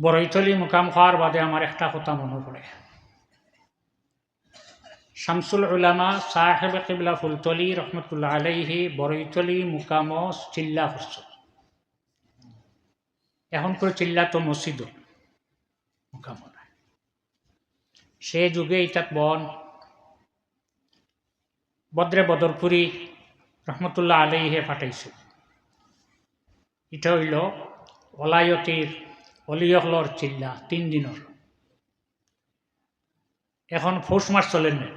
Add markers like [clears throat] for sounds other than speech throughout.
বরৈতলি মুকাম খাওয়ার বাদে আমার একটা কথা মনে পড়ে শামসুল উলামা সাহেব কিবলা ফুলতলি রহমতুল্লাহ আলাইহি বরৈতলি মুকাম চিল্লা হস্য এখন করে চিল্লা তো মসজিদ মুকাম। সে যুগে ইতাত বন। বদ্রে বদরপুরি রহমতুল্লাহ আলাইহে পাঠাইছে এটা হইল ওলায়তির অলিয়কলর চিল্লা, তিন দিনের। এখন পৌষ মাস চলেন না।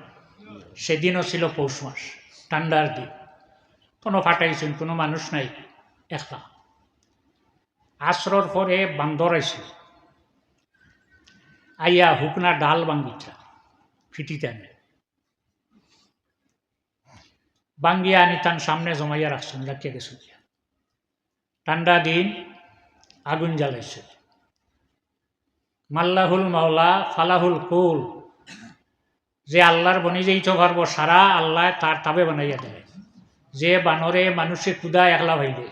সেদিনও ছিল পৌষ মাস ঠান্ডার দিন। কোনো ফাটাইছেন কোনো মানুষ নাই, একলা। আশ্রর পরে বান্দর আইছে। আইয়া হুকনা ডাল বাঙ্গিটা ফিটিতে আনে। বাঙ্গিয়া আনি তার সামনে জমাইয়া রাখছেন রাখিয়া গেছে ঠান্ডা দিন আগুন জ্বালাইছে। মাল্লাহুল মাওলা, ফালাহুল কুল। যে আল্লাহর বনি যেইতে পারব সারা আল্লাহ তার তাবে বানাইয়া দেয়। যে বানরে মানুষে কুদা একলা ভাইলে,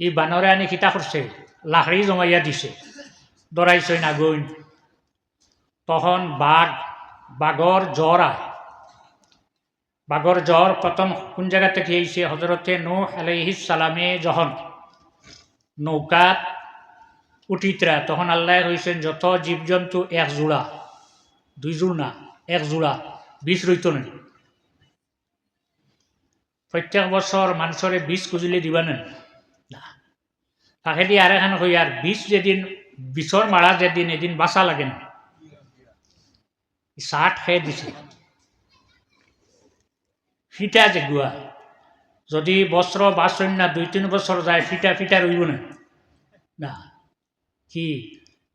ই বানরে আনি কিতা করছে? লাহড়ি জমাইয়া দিছে। দরাইছে আগুন তখন বাঘ বাঘর জ্বর আয় বাঘর জ্বর প্রথম কোন জায়গা থেকে এসে হজরতে নূহ আলাইহিস সালামে যখন নৌকাত উঠিতরা তখন আল্লাহ হয়েছেন যত জীবজন্তু এক জোড়া দুই জোড় না এক জোড়া বিষ রইত নেই। প্রত্যেক বছর মানুষরে বিষ খুঁজিলে দিবা নেন না। তাকে দিয়ে আর এখন হই আর বিষ যেদিন বিষর মারা যেদিন, এদিন বাঁচা লাগে না ষাট খেয়ে দিছে। ফিটা যে গুয়া যদি বস্ত্র বাসন না দুই তিন বছর যায় ফিটা ফিটা রইব না না। কি?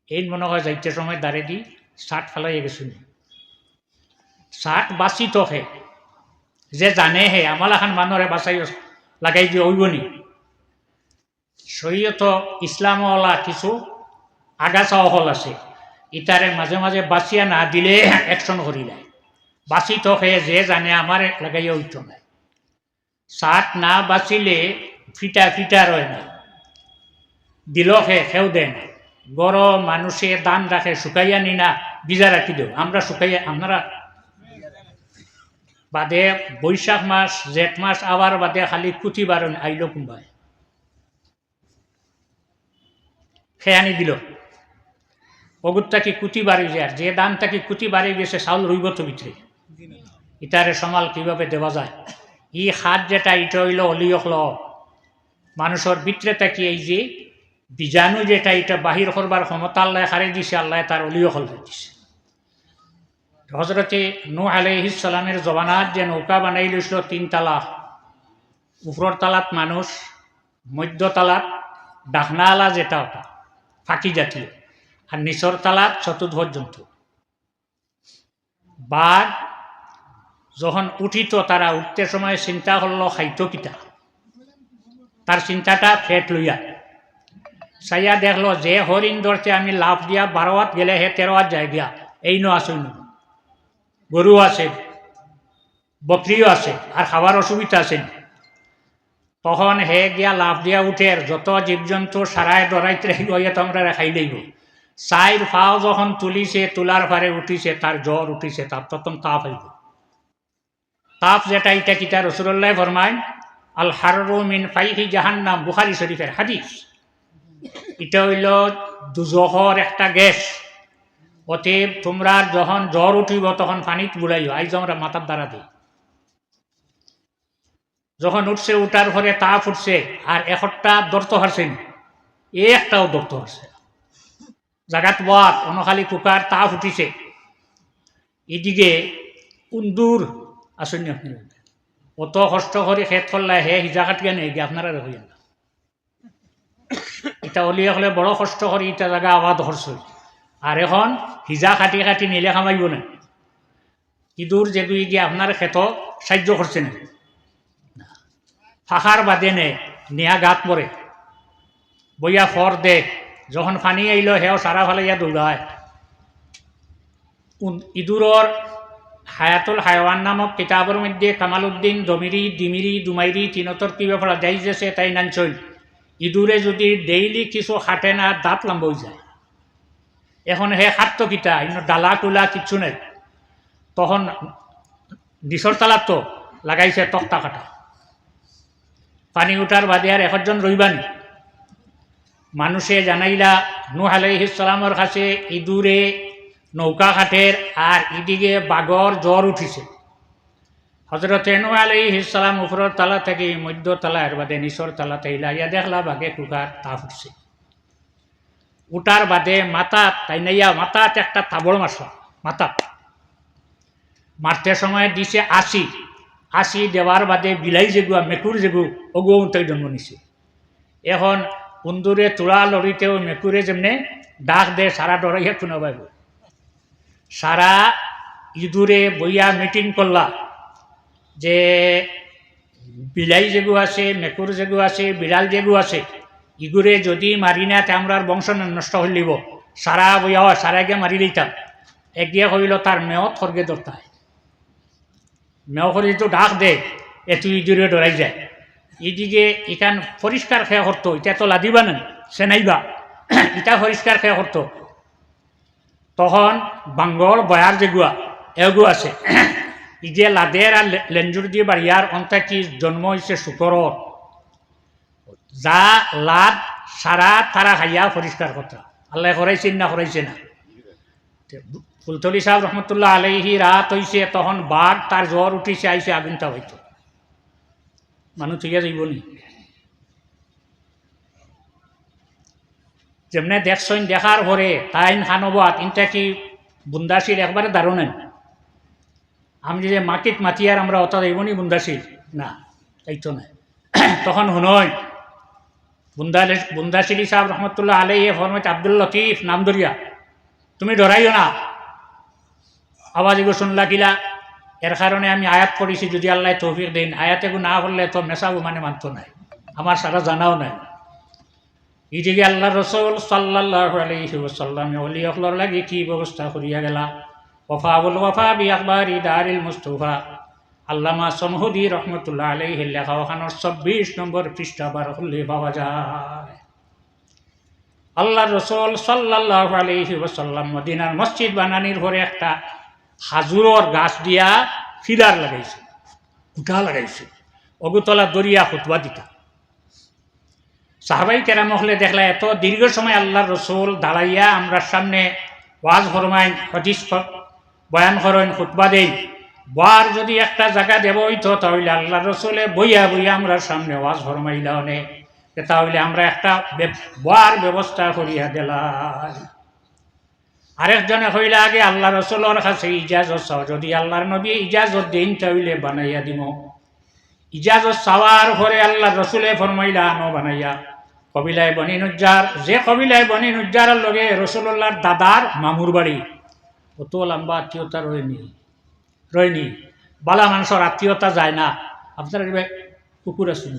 এই মনে হয় যাইতে সময় দাঁড়িয়ে দি, ষাট ফেলাই গেছিল ষাট বাঁচি তো হে যে জানে হে আমার এখন মানুষরে বাঁচাই লাগাই দিয়ে ওইবনি শরীয়ত ইসলামওয়ালা কিছু আগাছা অহল আছে। ইতারে মাঝে মাঝে বাঁচিয়া না দিলে একশন করি দেয় বাঁচি তো হে যে জানে আমার লাগাইয়া ওইত নাই ষাট না বাঁচিলে ফিটা ফিটা রয় না। দিল হে, সেও দেয় না। গরম মানুষে দান রাখে, শুকাইয়া নি না বিজা রাখি দেও। আমরা শুকাইয়া আপনারা বাদে বৈশাখ মাস, জেঠ মাস, আবার বাদে খালি কুটি বারণ, আইল সে আনি দিল। অগুরটাকে কুটি বাড়ি যায়? যে দানটাকে কুটি বাড়ি গেছে, চাউল রইব তো ভিতরে। ইটারে সমাল কীভাবে দেওয়া যায়? ই হাত যেটা, ইটা হইল অলিয়কল মানুষের ভিতরে থাকি এই যে বীজাণু যেটা, এটা বাহির করবার ক্ষমতা আল্লাহ হারে দিছে, আল্লাহ তার অলিও অলিয়কল দিছে। হজরতে নু আলহিসালামের জবানাত যে নৌকা বানাই লৈছিল, তিন তালা। উপর তালাত মানুষ, মধ্য তালাত ডাকনালা যেটা ওটা, ফাঁকি জাতীয়। আর নিচর তালাত চতুর্ভুজ জন্তু। বাঘ যখন উঠিত, তারা উঠতে সময় চিন্তা করল, খাইত কিতা? তার চিন্তাটা ফেট লইয়া। চাইয়া দেখল যে হরিণ ধরতে আমি লাভ দিয়া বারোয়াত গেলে হে তেরোয়াত যায় গিয়া এই নো? আসই গরু আছে বকরিও আছে আর খাবার অসুবিধা আছে তখন হে গিয়া লাভ দিয়া উঠে যত জীবজন্তু সারায় ডরাইতে গিয়ে তোমরা খাই লইব চাইর ফাও যখন তুলিছে তোলার ফারে উঠিছে তার জ্বর উঠিছে তার তখন তাপ হইব তাপ যেটা এটা কিতা রসুল্লাহ ফরমায় আল হারু মিন ফাইহি জাহান্নাম বুখারি শরীফের হাদিস এটা হইল দুজহর একটা গ্যাস। অতএব তোমরা যখন জ্বর উঠিব, তখন পানিত বুড়াইও আইজ আমরা মাথার দ্বারা দিই। যখন উঠছে, উঠার পরে তাপ উঠছে, আর একটা দর্ত হারছেন এ একটাও দর্ত হারছে জাগাত বাত অনখালি কুকার, তাপ উঠিছে। এদিকে উন্দুর আসেননি আপনি অত কষ্ট করে খেত করলে হে হিজা কাটিয়া নেই আপনারা হইয়া না। এটা অলিয়া হলে বড় কষ্ট করে এটা জায়গা আবাদ হরছে আর এখন হিজা কাটি কাটি নিলে খামাইব না? ইঁদুর যে দুই গিয়ে আপনার ক্ষেত সাহায্য করছে না? ফাঁকার বাদে নে নেয়া গাত পরে বইয়া ফর দে, যখন পানি আইল হেও সারা ফালে ইয়া দৌড়ায় ইঁদুরর হায়াতুল হায়ওয়ান নামক কিতাবের মধ্যে কামালউদ্দিন দমিরি ডিমিরি দুমাইরি তিনতর কি ব্যাপার যাই যেছে তাই নাঞ্চল ইঁদুরে যদি ডেইলি কিছু হাঁটে না দাঁত লাম্বই যায়, এখন হে খাট্ট কিতা ডালা টুলা কিচ্ছু নাই, তখন নিচর তালাত তো লাগাইছে তক্তা কাটা। পানি উঠার বাদে আর একজন রইবানি মানুষে জানাইলা, নুহ আলাইহিসালামর কাছে ইঁদুরে নৌকা কাঠের আর ইদিকে বাগর জ্বর উঠিছে। হজরত নু আলাইহিসালাম উপরের তালা থেকে মধ্য তালা এর বাদে নিচর তালা তাইলা ইয়া দেখলা বাঘে কুকার তাপ উঠছে উঠার বাদে মাথা তাই নাইয়া মাথাত একটা তাবড় মারছা মাথা মারতে সময় দিছে আশি আশি দেওয়ার বাদে বিলাই যেগুয়া মেকুর অগুও তাই জন্ম নিছে। এখন কুন্দুরে তোড়া লড়িতেও মেকুরে যেমনে ডাক দে সারা ডরাইয়া শুনা পাইব সারা ইঁদুরে বইয়া মিটিং করলা যে বিলাই যেগু আছে, মেকুর যেগু আছে, বিড়াল যেগু আছে, ইগুরে যদি মারি না তে আমরার বংশ নষ্ট হইলিব সারা বইয়া সারাকে মারি দিতাম একদিয়া হইল তার মেয় থর্গে দরতায় মেয় করে তো ডাক দে এত ইঁদুরে ডরাই যায়। এদিকে এখান পরিষ্কার খেয়া করতো এটা তো লাদিবা না সে নাইবা। [clears throat] এটা পরিষ্কার খেয়া করতো। তখন বাঙ্গল বয়ার যেগুয়া এগু আছে। [clears throat] ই যে লাদের আর লেঞ্জুর দিয়ে বাড়িয়ার অন্তে কি জন্ম হয়েছে শুকর যা লাদ সারা তারা খাইয়া পরিষ্কার কথা। আল্লাহ করাইছেন না করাইছে না? ফুলতলি সাহেব রহমতুল্লাহ আলহি রাত হইছে তখন বাঘ তার জ্বর উঠিছে আইসে আগুনটা হইতো মানুষ ঠিক যাইব নি? যেমনে দেখছইন দেখার পরে তাইন খানবাত ইনটা কি বুন্দাসির একবারে দারুণ আমি যে মাটিত মাতিয়ার আমরা অত যাইব নি বুন্দাসির না তাই তো না তখন শুনই বুন্দালি বুন্দাসিরি সাহেব রহমতুল্লাহ আলাই ফরমাইতে আব্দুল লতিফ নাম দরিয়া তুমি ডরাইও না। আওয়াজ এগো শুনলা কিলা? এর কারণে আমি আয়াত করেছি যদি আল্লাহ তৌফিক দিন। আয়াত এগো না করলে তো মেসাবো মানে মানত নাই। আমার সারা জানাও নাই। ইদিকে আল্লাহ রসুল সাল্লাহ আলহি অলি অকলর লাগি কি ব্যবস্থা করিয়া গেলা? ওফাবুল ওফা বি আকবর দারিল মুস্তফা আল্লামা সমহুদি রহমতুল্লাহ আলহি লেখা ওখানোর চব্বিশ নম্বর পৃষ্ঠা বার হলে পাওয়া যায় আল্লাহ রসুল সাল্লাহ আলহি ওসাল্লাম মদিনার মসজিদ বানানির ঘরে একটা হাজুরর গাছ দিয়া ফিরার লাগাইছে উঠা লাগাইছে অগুতলা দরিয়া খুতবা দিতা সাহাবাই কেরাম হলে দেখলা এত দীর্ঘ সময় আল্লাহ রসুল দাঁড়াইয়া আমরা সামনে ওয়াজ ফরমাইন হদিস বয়ান করেন, খুতবা দেই। বার যদি একটা জায়গা দেব হইতো, তাহলে আল্লাহ রসুলে বইয়া বইয়া আমরা সামনে ওয়াজ ফরমাইলা অনেক তাহলে আমরা একটা বার ব্যবস্থা করিয়া দিলাই আরেকজনে হইলে আগে আল্লাহ রসুলের কাছে ইজাজত চাও। যদি আল্লাহর নবী ইজাজত দিন, তাহলে বানাইয়া দিব ইজাজত চাওয়ার পরে আল্লাহ রসুলে ফরমাইলা আনো বানাইয়া। কবিলায় বনি নুজ্জার, যে কবিলায় বনি নুজ্জারের লগে রসুল্লাহর দাদার মামুর বাড়ি। অত লম্বা আত্মীয়তা রয়নি রয়নি। বালা মানুষের আত্মীয়তা যায় না। আপনার কুকুর আসুন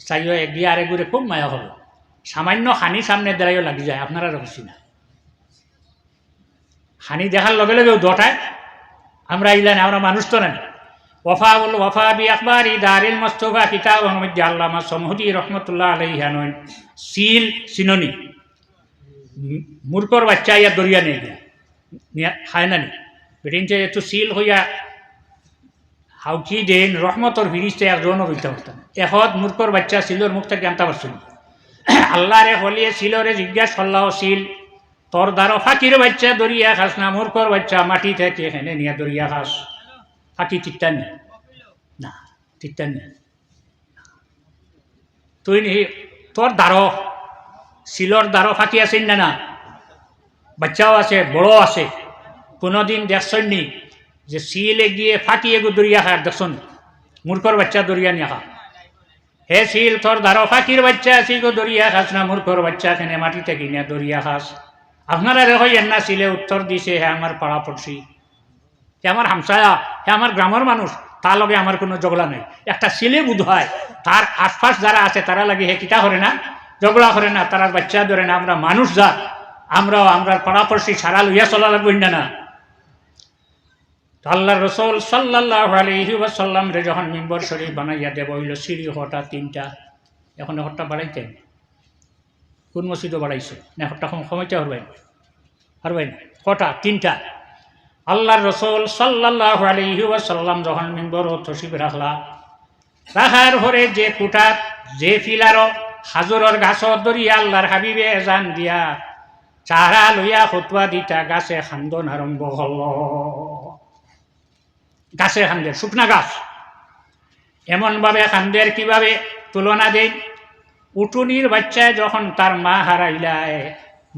চাইও একদিকে আরেকগুড়ে খুব মায়া হলো সামান্য হানি সামনে দাঁড়াইও লাগি যায় আপনারা রকছি না। হানি দেখার লগে লগে দটায় আমরা ইলান আমরা মানুষ তো নেন ওফা বল ওফা বি আকবর ই দারিল মস্তফা কিতাব মধ্যে আল্লামা সমহুদি রহমতুল্লাহ আলাই হানন সিল সিননি মূর্খর বাচ্চা ইয়া দরিয়া নেই গিয়া নিয়া খায় না নি। বেটিনতে একটু সিল হইয়া হাউকি দেন রহমতর ফিরিস্তে একজনও রইতে পারতাম এহত মূর্খর বাচ্চা সিলর মুখ থেকে আনতে পারছিল [clears throat] আল্লাহ রে হলিয়ে সিলরে জিজ্ঞাসা করলাও সিল তোর দ্বারা ফাঁকির বাচ্চা দরিয়া খাস না মূর্খর বাচ্চা? মাটি থেকে এখানে নিয়ে দরিয়া খাস ফাঁকি তিত্তানি না তিত্তানি তুই নি তোর দ্বারো শিলর দ্বারো ফাঁকি আছেন না না? বাচ্চাও আছে বড় আছে। কোনোদিন দেখছেন যে শিলে গিয়ে ফাঁকি এগো দরিয়া খায় দেখছেন মূর্খর বাচ্চা দরিয়া নিয়ে খা হে শিল তোর দ্বারো ফাঁকির বাচ্চা আছে গো দরিয়া খাস না মূর্খর বাচ্চা এখানে মাটি থেকে নিয়ে দরিয়া খাস আপনারা রে হই না শিলে উত্তর দিছে, হে আমার পাড়া পড়ছি। হে আমার হামসায়া হে আমার গ্রামের মানুষ তার লগে আমার কোনো ঝগড়া নেই। একটা ছেলে বুধ হয় তার আশপাশ যারা আছে তারা লাগে হে কিতা করে না? ঝগড়া করে না তারা বাচ্চা ধরে না, আমরা মানুষ যা আমরাও আমরা পড়াপড়শি সারা লইয়া চলা লাগবেন না আল্লাহ রসুল সাল্লাহ আলহি ওয়াসাল্লাম রে যখন মিম্বর শরীফ বানাইয়া দেব, হইল সিঁড়ি হটা তিনটা। এখন হটটা বাড়াইতেন। কোন মসজিদও বাড়াইছে? না হটটা সময়তে হবেন আর ভাই কটা? তিনটা। আল্লাহর রসুল সাল্লাহ আলহি ওয়াসাল্লাম যখন মিম্বর ও তসিব রাখলা তাহার ঘরে যে কুটার যে ফিলার হাজুরর গাছ দরিয়া আল্লাহর হাবিবে এজান দিয়া চারা লইয়া হতুয়া দিতা, গাছে খান্দন আরম্ভ হল। গাছে খান্দে শুকনা গাছ। এমনভাবে খান্দের কীভাবে তুলনা দেয় উটুনির বাচ্চায় যখন তার মা হারাইলায়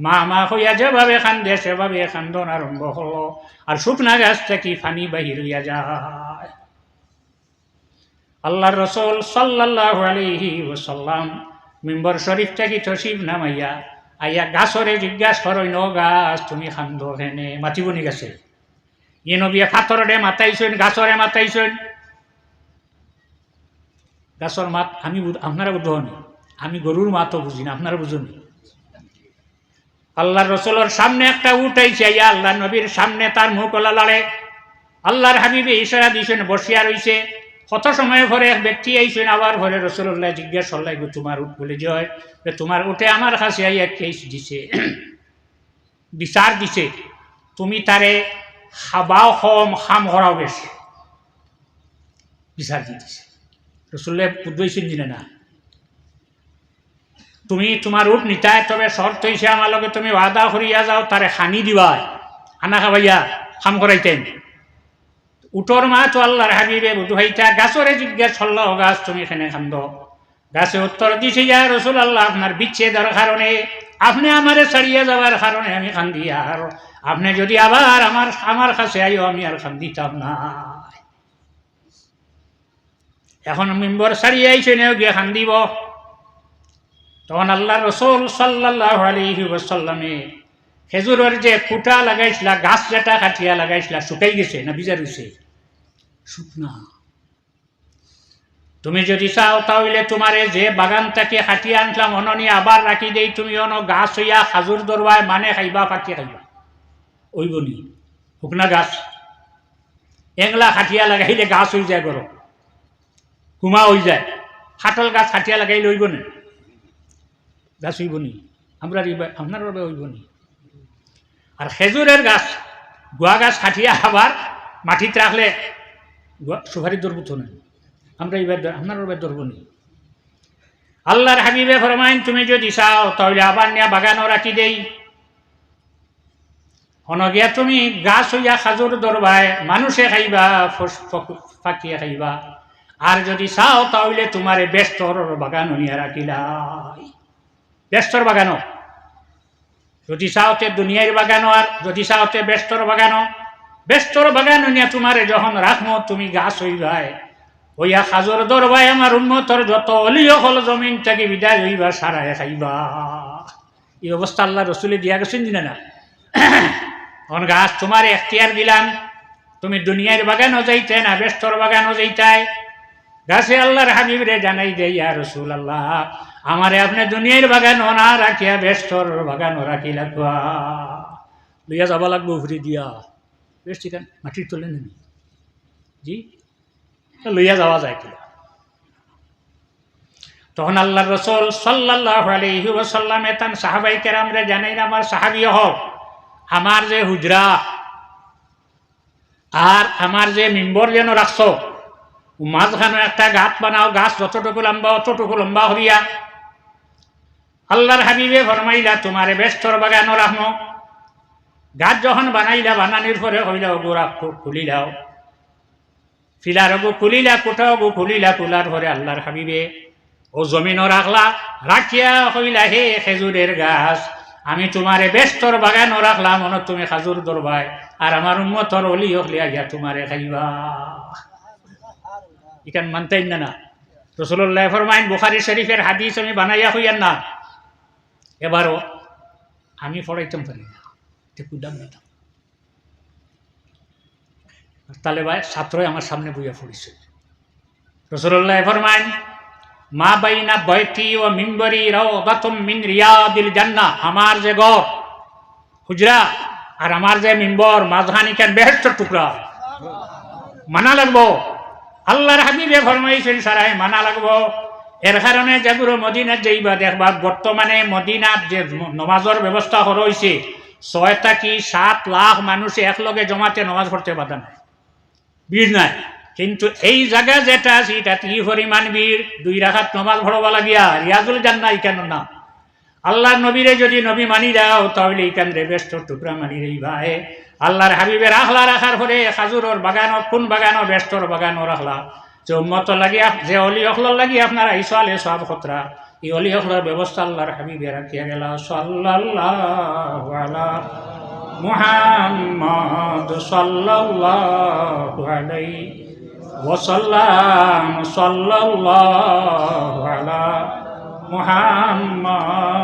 মা মা হইয়া যেভাবে খান্দে সেভাবে খান্দন আরম্ভ হলো। আর শুকনা গাছ থেকে ফানি বাহির হইয়া যায়। আল্লাহর রসুল সাল্লাহ আলহি ওসাল্লাম মিম্বর শরীফ থেকে তসিব নামাইয়া আইয়া গাছরে জিজ্ঞাসা করই, ন গাছ, তুমি খান্দ হেনে মাতিব নি গেছে? ইয়ে নবিয়া ফাতরে মাতাইছেন গাছরে মাতাইছেন। গাছর মাত, আমি আপনারা বুঝনি আমি গরুর মাতও বুঝি না, আপনারা বুঝুনি আল্লাহর রসুলের সামনে একটা উঠাইছে ইয়া আল্লাহ নবীর সামনে তার মুখ লড়ে আল্লাহর হাবিবে ইশারা দিয়েছেন বসিয়া রইছে কত সময় পরে এক ব্যক্তি আইছেন আবার ঘরে রসুল্লাহ জিজ্ঞেস করলাই গো তোমার উঠ বলে যে হয় তোমার উঠে আমার কাছে আইয়া কেস দিছে। [clears throat] বিচার দিছে, তুমি তারে খাবাও কম খাম করাও বেশি বিচার দিয়ে দিছে। রসুল্লাহ বুঝবেছেন দিনে না তুমি তোমার উঠ নিতায় তবে শর্ত হইছে আমার লগে তুমি ওয়াদা করিয়া যাও তারে খানি দিবাই। খানা খাবাইয়া, খাম করাইতেন উটর তো আল্লাহর হাবিবে বুধুহাইতা গাছরে জিজ্ঞাসা করল গাছ তুমি এখানে খান্দ। গাছে উত্তর দিছে, ইয়া রসুল আল্লাহ আপনার বিচ্ছেদের কারণে, আপনি আমারে ছাড়িয়ে যাওয়ার কারণে আমি খান্দি আর, আপনি যদি আবার আমার আমার কাছে আইও, আমি আর খান্দিতাম না। এখন মেম্বর ছাড়িয়ে আইছে, নেও গিয়ে খান্দিব। তখন আল্লাহ রসুল সাল্লাহ আলহি ওসাল্লামে খেজুরের যে কুটা লাগাইছিলা, গাছ যেটা কাটিয়া লাগাইছিলা, শুকাই গেছে না ভিজা রয়েছে শুকনা। তুমি যদি চাও তাহলে তোমারে যে বাগান বাগানটাকে কাটিয়ে আনলাম অননি আবার রাখি দেই, তুমি অন গাছ হইয়া খাজুর দরবায় মানে খাইবা পাকিয়ে খাইবা। ওইব নি, শুকনা গাছ। এংলা খাটিয়া লাগাইলে গাছ হয়ে যায় গরম কুমা হয়ে যায়। ফাটল গাছ খাটিয়া লাগাইলে হইব না। গাছ হইব নি। আমরা আপনার বাবে হইব নি। আর খেজুরের গাছ, গোয়া গাছ খাটিয়া আবার মাটিতে রাখলে গোয়া- সুপারি ধরব তো আমরা এবার আপনার এবার ধরব নি আল্লাহর হাবিবে ফরমাইন তুমি যদি চাও তাহলে আবার নিয়া বাগানও রাখি দেই। অনগিয়া তুমি গাছ হইয়া খাজুর দরবায় মানুষে খাইবা ফাঁকিয়ে খাইবা। আর যদি চাও তাহলে তোমারে ব্যস্তর বাগান নিয়ে রাখিলাই ব্যস্তর বাগানো যদি চাওতে দুনিয়ার বাগানো আর যদি চাওতে ব্যস্তর বাগানো ব্যস্তর বাগানো নিয়ে তোমারে যখন রাখমো তুমি গাছ হইবাই হইয়া খাজর দরবাই আমার উন্মতর যত অলিও হল জমিন থেকে বিদায় হইবা সারায় খাইবা। এই অবস্থা আল্লাহ রসুলে দিয়া গেছেন দিনা না এখন গাছ তোমার এখতিয়ার দিলাম। তুমি দুনিয়ার বাগানও যাইতে না ব্যস্তর বাগানও যাইতায় গাছে আল্লাহর হাবিবরে জানাই দে, ইয়া রসুল আল্লাহ। আমারে আপনি দুনিয়ার বাগান না রাখিয়া ব্যস্তর বাগান রাখি লাগবা লইয়া যাব লাগবো ঘুরি দিয়া। বেশ, ঠিক আছে, মাটির তোলে নেনি জি লইয়া যাওয়া যায় কিনা? তখন আল্লাহ রসুল সাল্লাহ আলহি ওসাল্লাম এতান সাহাবাই কেরামরে জানাই না আমার সাহাবি হক আমার যে হুজরা আর আমার যে মিম্বর যেন রাখছো মাঝখানে একটা গাছ বানাও, গাছ যতটুকু লম্বা, অতটুকু লম্বা হইয়া আল্লাহর হাবিবে ফরমাইলা, তোমারে ব্যস্তর বাগানো রাখনো গাছ যখন বানাইলা, বানানির পরে হইলা গোড়া খুলিলাও ফিলার গো খুলিলা কোথাও গো খুলিলা কুলার পরে আল্লাহর হাবিবে ও জমিনও রাখলা। রাখিয়া হইলা হে খেজুরের গাছ, আমি তোমারে ব্যস্তর বাগানও রাখলাম মনে তুমি খাজুর দরবাই আর আমার উন্মতর অলি হলিয়া গিয়া তোমারে খাইবা। ইখান মানতেন না না? রসুল্লাহ ফরমাইন, বুখারি শরীফের হাদিস আমি বানাইয়া হইয়ান না। এবারও আমি পড়াইতাম পারি না। কুদাম দিতাম তাহলে ভাই ছাত্রই আমার সামনে বইয়া পড়েছে। রসুল্লাহ ফরমাইন মা বাইনা বয়তি ও মিম্বরি রাউদাতুম মিন রিয়াদিল জান্নাহ। আমার যে ঘর, হুজরা, আর আমার যে মিম্বর মাঝখানিকার বেহেস্টর টুকরা? মানা লাগবো? আল্লাহর হাবিবে ফরমাইছেন সারাই মানা লাগবো? এর কারণে যেগুলো মদিনাত যাইবা দেখবা বর্তমানে মদিনাত যে নমাজর ব্যবস্থা হয়েছে ছয়টা কি সাত লাখ মানুষ একলগে জমাতে নামাজ পড়তে বাধা নাই। ভিড় নাই। কিন্তু এই জায়গা যেটা আছে এটা কি পরিমাণ ভিড় দুই রাখাত নমাজ ভরবা লাগিয়া। রিয়াজুল জান্না কেন না। আল্লাহর নবীরে যদি নবী মানি যাও তাহলে এইখান রে ব্যস্ত টুকরা মানি রে ভাই আল্লাহর হাবিবের আখলা রাখার পরে খাজুরর বাগানো কোন বাগানো ব্যস্তর বাগানো রাখলা যে উম্মত লাগিয়া যে অলি অখলার লাগি আপনার আইসালে সব খতরা। এই অলি অখলার ব্যবস্থা আল্লাহর হাবিবে রাখিয়া গেল। সাল্লাল্লাহু আলা মুহাম্মদ সাল্লাল্লাহু আলাইহি ওয়াসাল্লাম। মুহাম্মদ